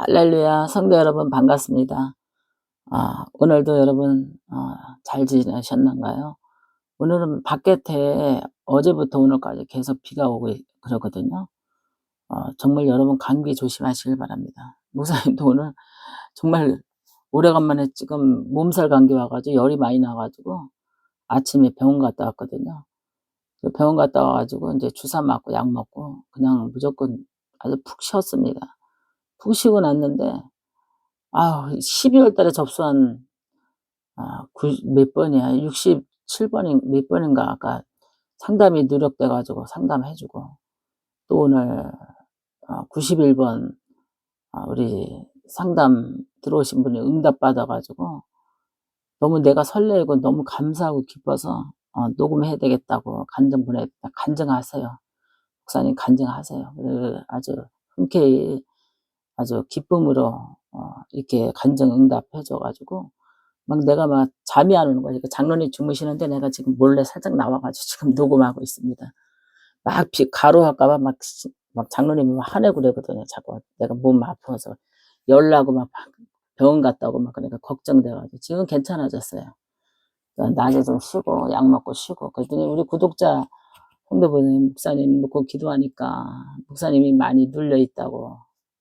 할렐루야, 성도 여러분 반갑습니다. 아, 오늘도 여러분 어, 잘 지내셨는가요? 오늘은 바깥에 어제부터 오늘까지 계속 비가 오고 있- 그러거든요. 어, 정말 여러분 감기 조심하시길 바랍니다. 목사님도 오늘 정말 오래간만에 지금 몸살 감기 와가지고 열이 많이 나가지고 아침에 병원 갔다 왔거든요. 그 병원 갔다 와가지고 이제 주사 맞고 약 먹고 그냥 무조건 아주 푹 쉬었습니다. 푹 쉬고 났는데 아 12월 달에 접수한 아, 구, 몇 번이야? 67번인 몇 번인가 아까 상담이 누적돼 가지고 상담해 주고 또 오늘 어, 91번 아, 우리 상담 들어오신 분이 응답 받아 가지고 너무 내가 설레고 너무 감사하고 기뻐서 어, 녹음해야 되겠다고 간증 보냈다. 간증하세요. 목사님 간증하세요. 아주 흔쾌히 아주 기쁨으로 어, 이렇게 간증 응답해 줘가지고 막 내가 막 잠이 안 오는 거지. 그 장로님 주무시는데 내가 지금 몰래 살짝 나와가지고 지금 녹음하고 있습니다. 막 비, 가로할까봐 막, 시- 막 장로님이 막 화내고 그러거든요. 자꾸 내가 몸 아파서 열나고 막 병원 갔다 오고 막 그러니까 걱정돼가지고 지금 괜찮아졌어요. 그러니까 낮에 좀 쉬고 약 먹고 쉬고 그랬더니 우리 구독자 홍대부님 목사님 놓고 기도하니까 목사님이 많이 눌려 있다고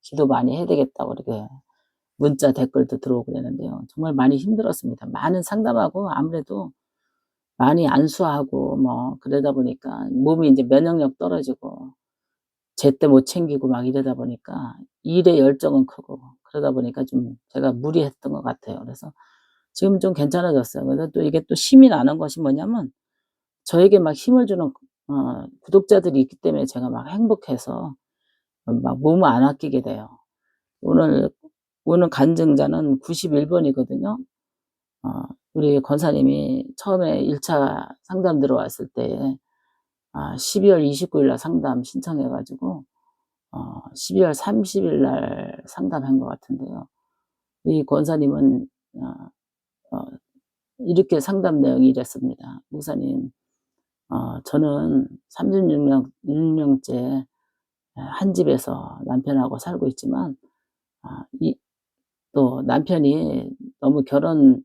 기도 많이 해야 되겠다고 이렇게 문자 댓글도 들어오고 그랬는데요. 정말 많이 힘들었습니다. 많은 상담하고 아무래도 많이 안수하고 뭐 그러다 보니까 몸이 이제 면역력 떨어지고 제때 못 챙기고 막 이러다 보니까 일에 열정은 크고 그러다 보니까 좀 제가 무리했던 것 같아요. 그래서 지금 좀 괜찮아졌어요. 그래서 또 이게 또 힘이 나는 것이 뭐냐면 저에게 막 힘을 주는 어, 구독자들이 있기 때문에 제가 막 행복해서 막 몸을 안 아끼게 돼요. 오늘 오늘 간증자는 91번이거든요. 어, 우리 권사님이 처음에 1차 상담 들어왔을 때 아, 12월 29일 날 상담 신청해가지고 어, 12월 30일 날 상담한 것 같은데요. 이 권사님은 어, 어, 이렇게 상담 내용이 이랬습니다. 목사님, 어, 저는 36년, 6년째 한 집에서 남편하고 살고 있지만, 아, 이, 또 남편이 너무 결혼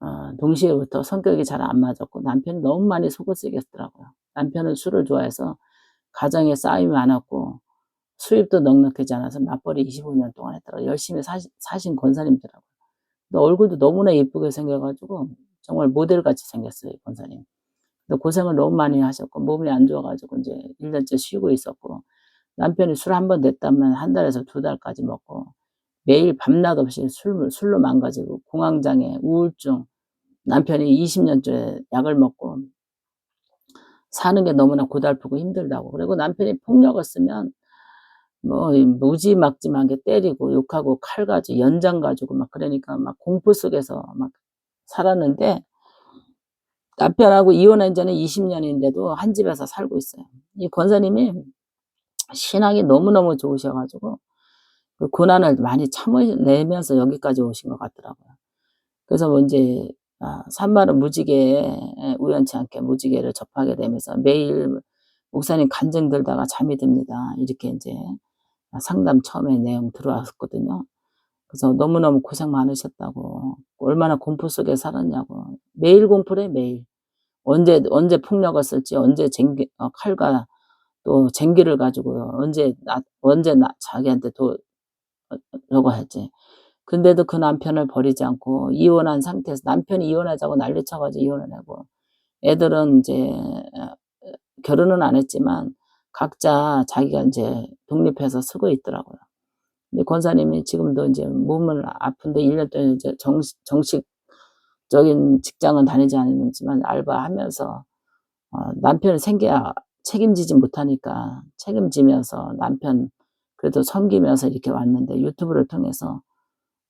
어, 동시에부터 성격이 잘 안 맞았고 남편이 너무 많이 속을 쓰게 했더라고요. 남편은 술을 좋아해서 가정에 싸움이 많았고 수입도 넉넉하지 않아서 맞벌이 25년 동안 했더라고요. 열심히 사신 권사님더라고요. 얼굴도 너무나 예쁘게 생겨가지고 정말 모델같이 생겼어요, 이 권사님. 근데 고생을 너무 많이 하셨고 몸이 안 좋아가지고 이제 1년째 쉬고 있었고 남편이 술 한 번 냈다면 한 달에서 두 달까지 먹고 매일 밤낮 없이 술, 술로 망가지고 공황장애, 우울증 남편이 20년째 약을 먹고 사는 게 너무나 고달프고 힘들다고 그리고 남편이 폭력을 쓰면 뭐 무지막지하게 때리고 욕하고 칼 가지고 연장 가지고 막 그러니까 막 공포 속에서 막 살았는데 남편하고 이혼한 지는 20년인데도 한 집에서 살고 있어요. 이 권사님이 신앙이 너무너무 좋으셔가지고 그 고난을 많이 참으내면서 여기까지 오신 것 같더라고요. 그래서 뭐 이제 아, 산마를 무지개 우연치 않게 무지개를 접하게 되면서 매일 목사님 간증 들다가 잠이 듭니다. 이렇게 이제 상담 처음에 내용 들어왔거든요. 그래서 너무너무 고생 많으셨다고 얼마나 공포 속에 살았냐고 매일 공포래 매일 언제 언제 폭력을 쓸지 언제 쟁기, 어, 칼과 또 쟁기를 가지고 언제 나, 언제 나, 자기한테 도 어, 저거 했지. 근데도 그 남편을 버리지 않고 이혼한 상태에서 남편이 이혼하자고 난리쳐가지고 이혼을 하고 애들은 이제 어, 결혼은 안 했지만 각자 자기가 이제 독립해서 쓰고 있더라고요. 근데 권사님이 지금도 이제 몸은 아픈데 1년 동안 이제 정식, 정식적인 직장은 다니지 않지만 알바하면서 어, 남편을 생겨야 책임지지 못하니까 책임지면서 남편 그래도 섬기면서 이렇게 왔는데 유튜브를 통해서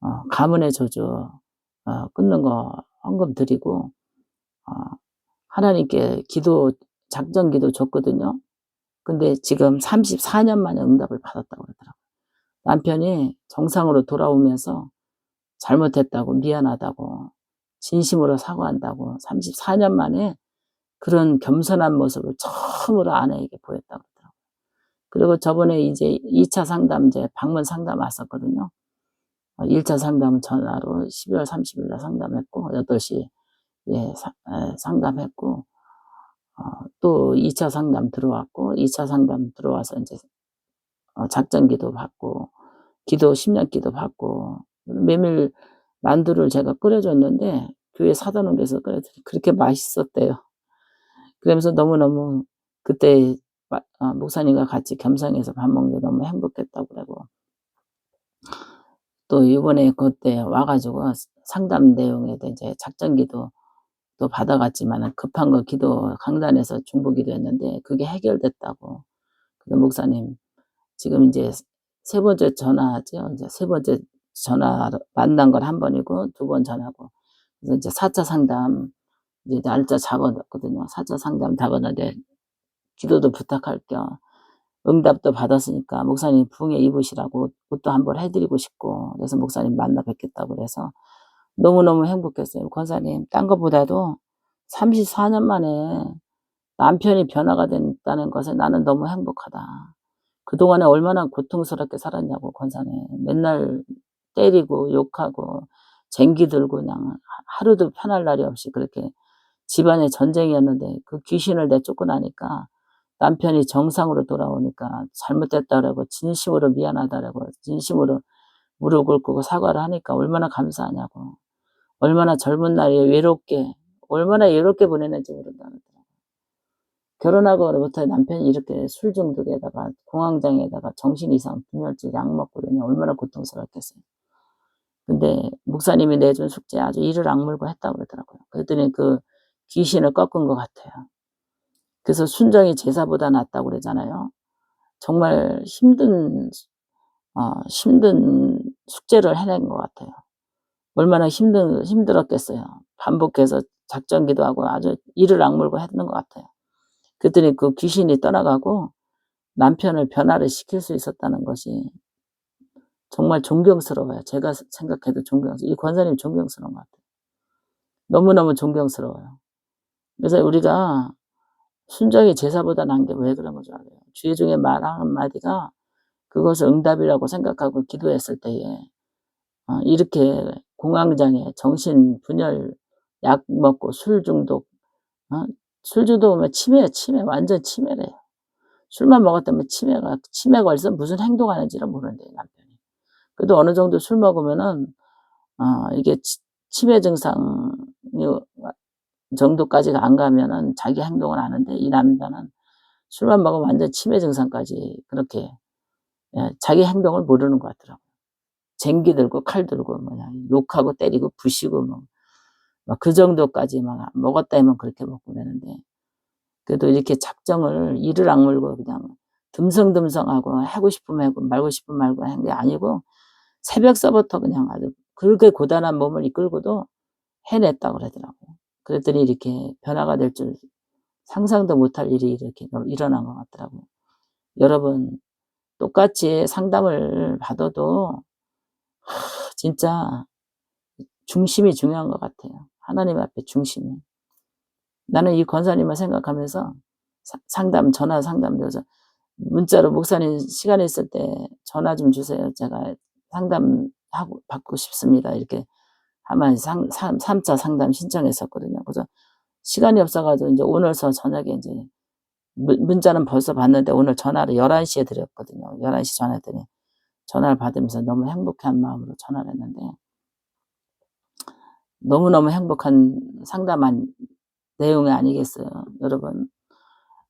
어, 가문의 저주 어, 끊는 거 헌금 드리고 어, 하나님께 기도 작전 기도 줬거든요. 근데 지금 34년 만에 응답을 받았다고 그러더라고요. 남편이 정상으로 돌아오면서 잘못했다고 미안하다고 진심으로 사과한다고 34년 만에 그런 겸손한 모습을 처음으로 아내에게 보였다고 그러더라고요. 그리고 저번에 이제 2차 상담 이제 방문 상담 왔었거든요. 1차 상담은 전화로 12월 30일 날 상담했고 8시 예, 상담했고 어, 또 2차 상담 들어왔고 2차 상담 들어와서 이제 어, 작전 기도 받고 기도 10년 기도 받고 메밀 만두를 제가 끓여줬는데 교회 사단원에서 끓여드리 그렇게 맛있었대요. 그러면서 너무너무 그때 마- 어, 목사님과 같이 겸상해서 밥 먹는 게 너무 행복했다고 그러고 또 이번에 그때 와가지고 상담 내용에 대해 이제 작전 기도 또 받아갔지만 급한 거 기도 강단에서 중보 기도 했는데 그게 해결됐다고. 그래서 목사님 지금 이제 세 번째 전화죠. 이제 세 번째 전화 만난 건 한 번이고 두 번 전화고. 그래서 이제 4차 상담 이제 날짜 잡아놨거든요. 4차 상담 잡았는데 기도도 부탁할 겸 응답도 받았으니까 목사님 부흥에 입으시라고 옷도 한번 해드리고 싶고 그래서 목사님 만나 뵙겠다고 그래서 너무너무 행복했어요. 권사님 딴 것보다도 34년 만에 남편이 변화가 됐다는 것에 나는 너무 행복하다. 그동안에 얼마나 고통스럽게 살았냐고 권사님 맨날 때리고 욕하고 쟁기 들고 그냥 하루도 편할 날이 없이 그렇게 집안에 전쟁이었는데 그 귀신을 내쫓고 나니까 남편이 정상으로 돌아오니까 잘못됐다라고 진심으로 미안하다라고 진심으로 무릎 꿇고 사과를 하니까 얼마나 감사하냐고 얼마나 젊은 날에 외롭게 얼마나 외롭게 보내는지 모른다 그러더라고요. 결혼하고부터 남편이 이렇게 술 중독에다가 공황장애에다가 정신 이상 분열증 약 먹고 그러니 얼마나 고통스럽겠어요. 근데 목사님이 내준 숙제 아주 이를 악물고 했다고 그러더라고요. 그랬더니 그 귀신을 꺾은 것 같아요. 그래서 순정이 제사보다 낫다고 그러잖아요. 정말 힘든, 어, 힘든 숙제를 해낸 것 같아요. 얼마나 힘든, 힘들었겠어요. 반복해서 작전기도 하고 아주 이를 악물고 했는 것 같아요. 그랬더니 그 귀신이 떠나가고 남편을 변화를 시킬 수 있었다는 것이 정말 존경스러워요. 제가 생각해도 존경스러워요. 이 권사님 존경스러운 것 같아요. 너무너무 존경스러워요. 그래서 우리가 순정이 제사보다 난 게 왜 그런 줄 알아요? 주의 중에 말 한마디가 그것을 응답이라고 생각하고 기도했을 때에 어, 이렇게 공황장애, 정신 분열, 약 먹고 술 중독, 어? 술 중독이면 치매, 치매, 완전 치매래요. 술만 먹었다면 치매가, 치매 걸려서 무슨 행동하는지를 모르는데, 남편이. 그래도 어느 정도 술 먹으면은, 어, 이게 치, 치매 증상 정도까지가 안 가면은 자기 행동을 하는데, 이 남자는 술만 먹으면 완전 치매 증상까지 그렇게, 예, 자기 행동을 모르는 것 같더라고요. 쟁기 들고 칼 들고 뭐냐 욕하고 때리고 부시고 뭐 그 정도까지 막 먹었다 하면 그렇게 먹고 그러는데 그래도 이렇게 작정을 이를 악물고 그냥 듬성듬성하고 하고 싶으면 하고 말고 싶으면 말고 한 게 아니고 새벽서부터 그냥 아주 그렇게 고단한 몸을 이끌고도 해냈다고 그러더라고요. 그랬더니 이렇게 변화가 될 줄 상상도 못할 일이 이렇게 일어난 것 같더라고요. 여러분 똑같이 상담을 받아도 진짜 중심이 중요한 것 같아요. 하나님 앞에 중심이. 나는 이 권사님을 생각하면서 상담, 전화 상담 되서 문자로 목사님 시간 있을 때 전화 좀 주세요. 제가 상담하고 받고 싶습니다. 이렇게 하면 상, 3차 상담 신청했었거든요. 그래서 시간이 없어가지고 이제 오늘서 저녁에 이제 문자는 벌써 받는데 오늘 전화를 11시에 드렸거든요. 11시 전화했더니 전화를 받으면서 너무 행복한 마음으로 전화를 했는데 너무너무 행복한 상담한 내용이 아니겠어요. 여러분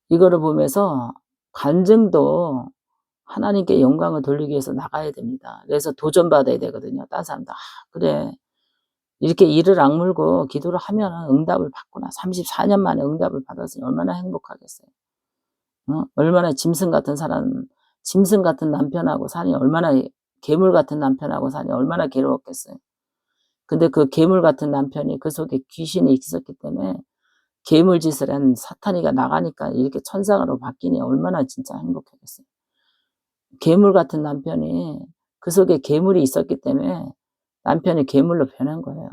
이거를 보면서 간증도 하나님께 영광을 돌리기 위해서 나가야 됩니다. 그래서 도전받아야 되거든요. 딴 사람도 아 그래 이렇게 이를 악물고 기도를 하면 응답을 받구나. 34년 만에 응답을 받았으니 얼마나 행복하겠어요. 어? 얼마나 짐승 같은 사람 짐승 같은 남편하고 사니 얼마나 괴물 같은 남편하고 사니 얼마나 괴로웠겠어요. 근데 그 괴물 같은 남편이 그 속에 귀신이 있었기 때문에 괴물 짓을 한 사탄이가 나가니까 이렇게 천상으로 바뀌니 얼마나 진짜 행복했겠어요. 괴물 같은 남편이 그 속에 괴물이 있었기 때문에 남편이 괴물로 변한 거예요.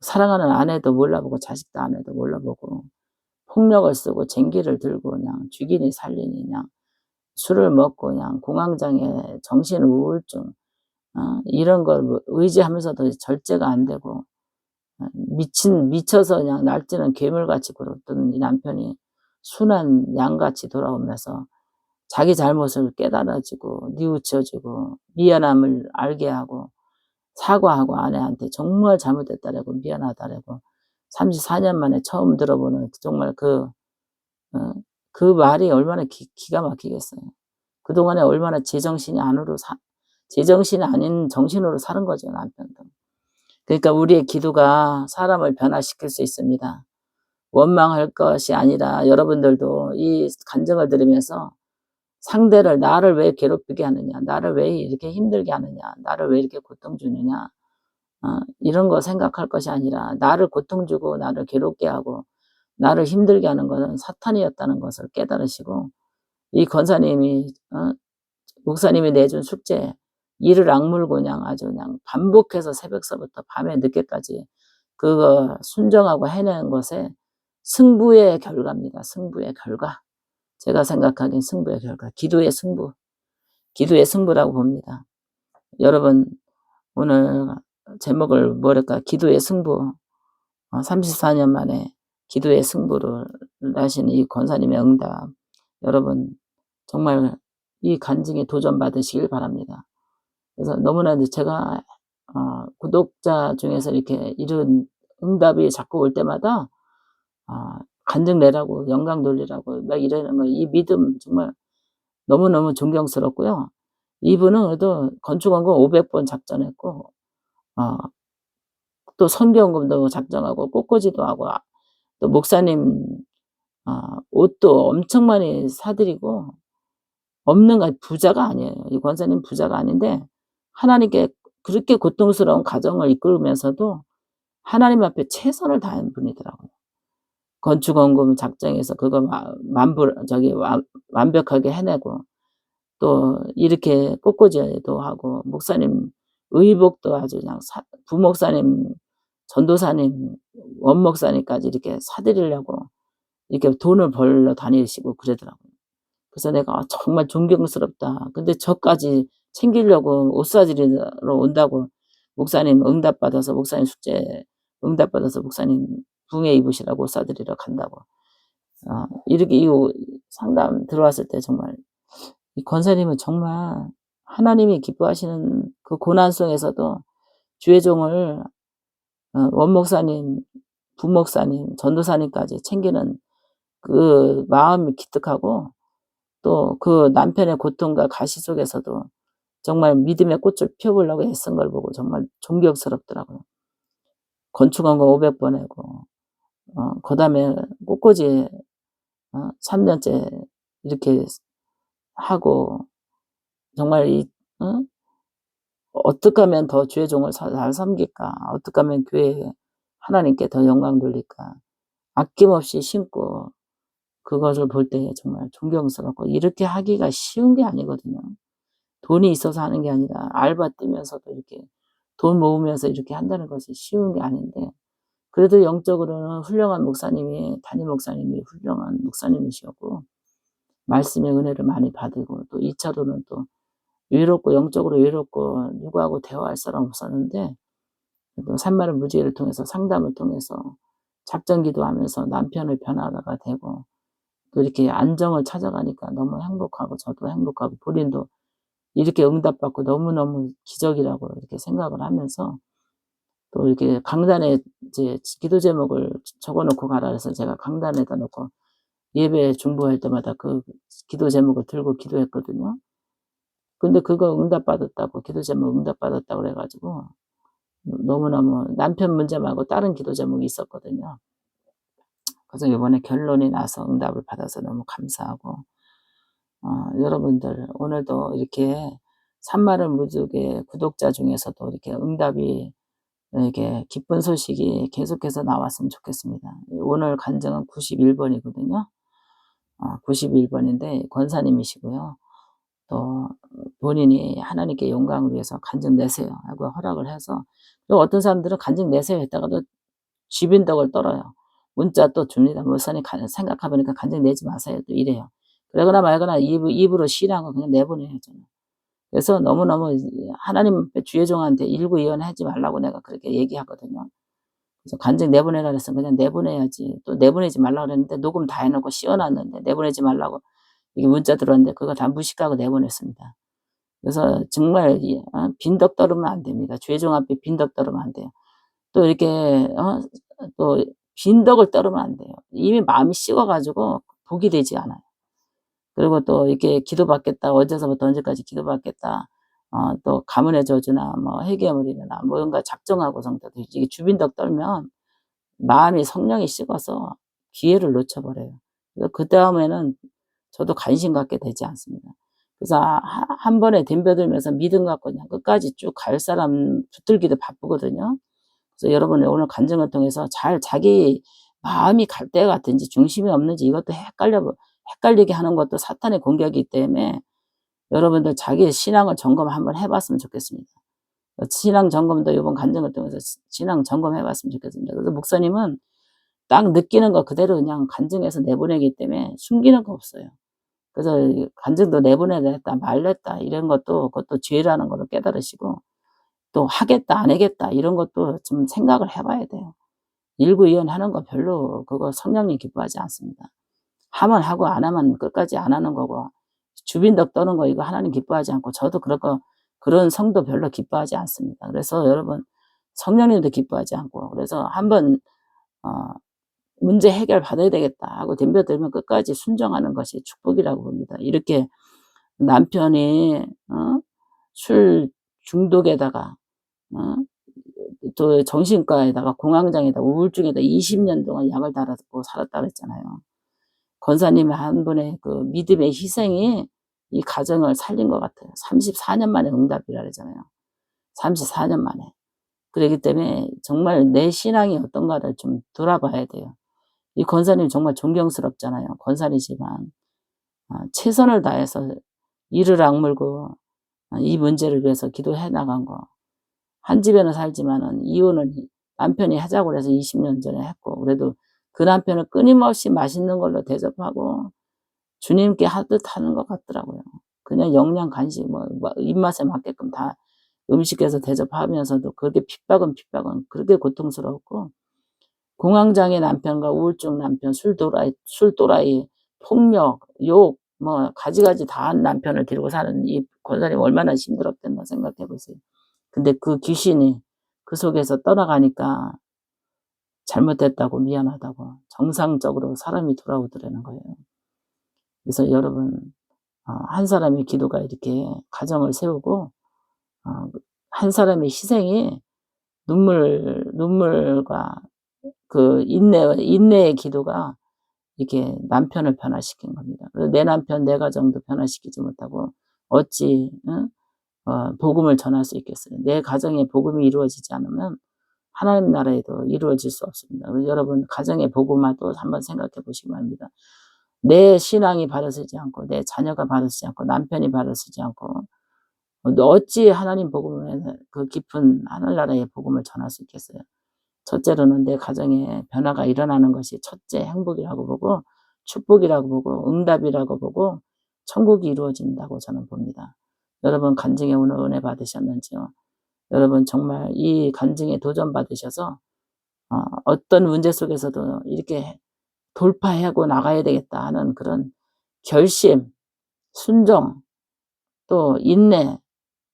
사랑하는 아내도 몰라보고 자식도 아내도 몰라보고 폭력을 쓰고 쟁기를 들고 그냥 죽이니 살리니 그냥 술을 먹고 그냥 공황장애, 정신 우울증 어, 이런 걸뭐 의지하면서도 절제가 안 되고 어, 미친 미쳐서 그냥 날뛰는 괴물같이 굴었던 이 남편이 순한 양같이 돌아오면서 자기 잘못을 깨달아지고 뉘우쳐지고 미안함을 알게 하고 사과하고 아내한테 정말 잘못했다라고 미안하다라고 34년 만에 처음 들어보는 정말 그, 어, 그 말이 얼마나 기, 가 막히겠어요. 그동안에 얼마나 제정신이 안으로 사, 제정신이 아닌 정신으로 사는 거죠, 남편도. 그러니까 우리의 기도가 사람을 변화시킬 수 있습니다. 원망할 것이 아니라 여러분들도 이 간증을 들으면서 상대를 나를 왜 괴롭히게 하느냐, 나를 왜 이렇게 힘들게 하느냐, 나를 왜 이렇게 고통 주느냐, 어, 이런 거 생각할 것이 아니라 나를 고통 주고 나를 괴롭게 하고 나를 힘들게 하는 것은 사탄이었다는 것을 깨달으시고 이 권사님이 어, 목사님이 내준 숙제 이를 악물고 그냥 아주 그냥 반복해서 새벽서부터 밤에 늦게까지 그거 순정하고 해내는 것에 승부의 결과입니다. 승부의 결과. 제가 생각하기엔 승부의 결과. 기도의 승부. 기도의 승부라고 봅니다. 여러분, 오늘 제목을 뭐랄까, 기도의 승부. 34년 어, 만에 기도의 승부를 하시는 이 권사님의 응답. 여러분, 정말 이 간증에 도전 받으시길 바랍니다. 그래서 너무나 제가 어, 구독자 중에서 이렇게 이런 응답이 자꾸 올 때마다 어, 간증 내라고 영광 돌리라고 막 이러는 거 이 믿음 정말 너무너무 존경스럽고요. 이분은 그래도 건축원금 500번 작전했고 어, 또 선교원금도 작정하고 꽃꽂이도 하고 또 목사님 어, 옷도 엄청 많이 사드리고 없는 거 부자가 아니에요. 이 권사님 부자가 아닌데 하나님께 그렇게 고통스러운 가정을 이끌면서도 하나님 앞에 최선을 다한 분이더라고요. 건축원금 작정해서 그거 만불 저기 완벽하게 해내고 또 이렇게 꽃꽂이도 하고 목사님 의복도 아주 그냥 사, 부목사님 전도사님 원목사님까지 이렇게 사드리려고 이렇게 돈을 벌러 다니시고 그러더라고요. 그래서 내가 정말 존경스럽다. 근데 저까지 챙기려고 옷 사드리러 온다고 목사님 응답받아서 목사님 숙제 응답받아서 목사님 붕에 입으시라고 옷 사드리러 간다고. 어, 이렇게 이 상담 들어왔을 때 정말 이 권사님은 정말 하나님이 기뻐하시는 그 고난 속에서도 주의 종을 어, 원목사님, 부목사님, 전도사님까지 챙기는 그 마음이 기특하고 또 그 남편의 고통과 가시 속에서도 정말 믿음의 꽃을 피워보려고 애쓴 걸 보고 정말 존경스럽더라고요. 건축한 거 500번 하고, 어, 그 다음에 꽃꽂이, 어, 3년째 이렇게 하고, 정말 이, 어? 어떻게 하면 더 주의 종을 잘 섬길까? 어떻게 하면 교회 하나님께 더 영광 돌릴까? 아낌없이 심고, 그것을 볼 때 정말 존경스럽고, 이렇게 하기가 쉬운 게 아니거든요. 돈이 있어서 하는 게 아니라 알바 뛰면서도 이렇게 돈 모으면서 이렇게 한다는 것이 쉬운 게 아닌데 그래도 영적으로는 훌륭한 목사님이 담임 목사님이 훌륭한 목사님이시었고 말씀의 은혜를 많이 받고 또 2차로는 또 외롭고 영적으로 외롭고 누구하고 대화할 사람 없었는데 또 산마를 무지개를 통해서 상담을 통해서 작전기도 하면서 남편을 변화가 되고 또 이렇게 안정을 찾아가니까 너무 행복하고 저도 행복하고 본인도 이렇게 응답받고 너무너무 기적이라고 이렇게 생각을 하면서 또 이렇게 강단에 이제 기도 제목을 적어 놓고 가라 해서 제가 강단에다 놓고 예배 중보할 때마다 그 기도 제목을 들고 기도했거든요. 근데 그거 응답받았다고 기도 제목 응답받았다고 그래가지고 너무너무 남편 문제 말고 다른 기도 제목이 있었거든요. 그래서 이번에 결론이 나서 응답을 받아서 너무 감사하고 어, 여러분들 오늘도 이렇게 산마를 무지개 구독자 중에서도 이렇게 응답이 이렇게 기쁜 소식이 계속해서 나왔으면 좋겠습니다. 오늘 간증은 91번이거든요. 어, 91번인데 권사님이시고요. 또 본인이 하나님께 영광을 위해서 간증 내세요 하고 허락을 해서 또 어떤 사람들은 간증 내세요 했다가도 집인덕을 떨어요. 문자 또 줍니다. 목사님 생각해보니까 간증 내지 마세요. 또 이래요. 그러거나 말거나 입, 입으로 신앙을 그냥 내보내요, 저는. 그래서 너무너무 하나님 주여종한테 일구이연하지 말라고 내가 그렇게 얘기하거든요. 그래서 간증 내보내라 그래서 그냥 내보내야지. 또 내보내지 말라고 그랬는데 녹음 다 해놓고 씌워놨는데 내보내지 말라고 이게 문자 들어왔는데 그거 다 무식하고 내보냈습니다. 그래서 정말 이, 어, 빈덕 떨으면 안 됩니다. 죄종 앞에 빈덕 떨으면 안 돼요. 또 이렇게 어, 또 빈덕을 떨으면 안 돼요. 이미 마음이 식어가지고 복이 되지 않아요. 그리고 또 이렇게 기도받겠다. 어제서부터 언제까지 기도받겠다. 어, 또 가문의 저주나 뭐 회개물이나 뭔가 작정하고 성도들 이게 주빈덕 떨면 마음이 성령이 식어서 기회를 놓쳐버려요. 그 다음에는 저도 관심 갖게 되지 않습니다. 그래서 하- 한 번에 덤벼들면서 믿음 갖고 그냥 끝까지 쭉 갈 사람 붙들기도 바쁘거든요. 그래서 여러분 오늘 간증을 통해서 잘 자기 마음이 갈 때 같은지 중심이 없는지 이것도 헷갈려 헷갈리게 하는 것도 사탄의 공격이기 때문에 여러분들 자기 신앙을 점검 한번 해봤으면 좋겠습니다. 신앙 점검도 이번 간증을 통해서 시- 신앙 점검해봤으면 좋겠습니다. 그래서 목사님은 딱 느끼는 거 그대로 그냥 간증해서 내보내기 때문에 숨기는 거 없어요. 그래서 이 간증도 내보내겠다 말랬다 이런 것도 그것도 죄라는 걸 깨달으시고 또 하겠다 안 하겠다 이런 것도 좀 생각을 해봐야 돼요. 일구이연하는 거 별로 그거 성령님 기뻐하지 않습니다. 하면 하고 안 하면 끝까지 안 하는 거고 주빈덕 떠는 거 이거 하나님 기뻐하지 않고 저도 그런 거 그런 성도 별로 기뻐하지 않습니다. 그래서 여러분 성령님도 기뻐하지 않고 그래서 한번 어, 문제 해결 받아야 되겠다 하고 덤벼들면 끝까지 순종하는 것이 축복이라고 봅니다. 이렇게 남편이 어? 술 중독에다가 어? 또 정신과에다가 공황장애다 우울증에다 20년 동안 약을 달았고 살았다 그랬잖아요. 권사님의 한 분의 그 믿음의 희생이 이 가정을 살린 것 같아요. 34년 만에 응답이라 그러잖아요. 34년 만에. 그렇기 때문에 정말 내 신앙이 어떤가를 좀 돌아봐야 돼요. 이 권사님 정말 존경스럽잖아요. 권사이지만 아, 최선을 다해서 이를 악물고 아, 이 문제를 위해서 기도해 나간 거. 한 집에는 살지만은 이혼은 남편이 하자고 해서 20년 전에 했고 그래도 그 남편을 끊임없이 맛있는 걸로 대접하고 주님께 하듯 하는 것 같더라고요. 그냥 영양 간식 뭐, 뭐 입맛에 맞게끔 다 음식에서 대접하면서도 그렇게 핍박은 핍박은 그렇게 고통스러웠고 공황장애 남편과 우울증 남편, 술 도라이, 술 도라이, 폭력, 욕, 뭐 가지가지 다 한 남편을 데리고 사는 이 권사님 얼마나 힘들었겠나 생각해 보세요. 근데 그 귀신이 그 속에서 떠나가니까 잘못됐다고 미안하다고 정상적으로 사람이 돌아오더라는 거예요. 그래서 여러분 어, 한 사람의 기도가 이렇게 가정을 세우고 어, 한 사람의 희생이 눈물 눈물과 그 인내 인내의 기도가 이렇게 남편을 변화시킨 겁니다. 내 남편 내 가정도 변화시키지 못하고 어찌 응? 어, 복음을 전할 수 있겠어요. 내 가정에 복음이 이루어지지 않으면 하나님 나라에도 이루어질 수 없습니다. 여러분 가정의 복음화도 한번 생각해 보시기 바랍니다. 내 신앙이 바르지 않고 내 자녀가 바르지 않고 남편이 바르지 않고 어찌 하나님 복음을 그 깊은 하늘나라의 복음을 전할 수 있겠어요. 첫째로는 내 가정에 변화가 일어나는 것이 첫째 행복이라고 보고 축복이라고 보고 응답이라고 보고 천국이 이루어진다고 저는 봅니다. 여러분 간증에 오늘 은혜 받으셨는지요? 여러분 정말 이 간증에 도전 받으셔서 어, 어떤 문제 속에서도 이렇게 돌파하고 나가야 되겠다 하는 그런 결심, 순종, 또 인내,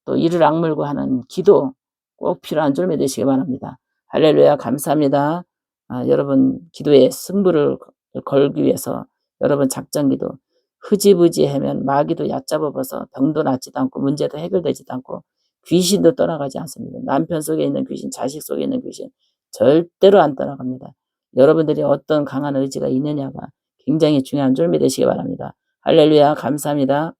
또 이를 악물고 하는 기도 꼭 필요한 줄매 되시기 바랍니다. 할렐루야 감사합니다. 아, 여러분 기도의 승부를 걸기 위해서 여러분 작전기도 흐지부지 하면 마귀도 얕잡아버서 병도 낫지도 않고 문제도 해결되지도 않고 귀신도 떠나가지 않습니다. 남편 속에 있는 귀신, 자식 속에 있는 귀신 절대로 안 떠나갑니다. 여러분들이 어떤 강한 의지가 있느냐가 굉장히 중요한 줄미 되시기 바랍니다. 할렐루야 감사합니다.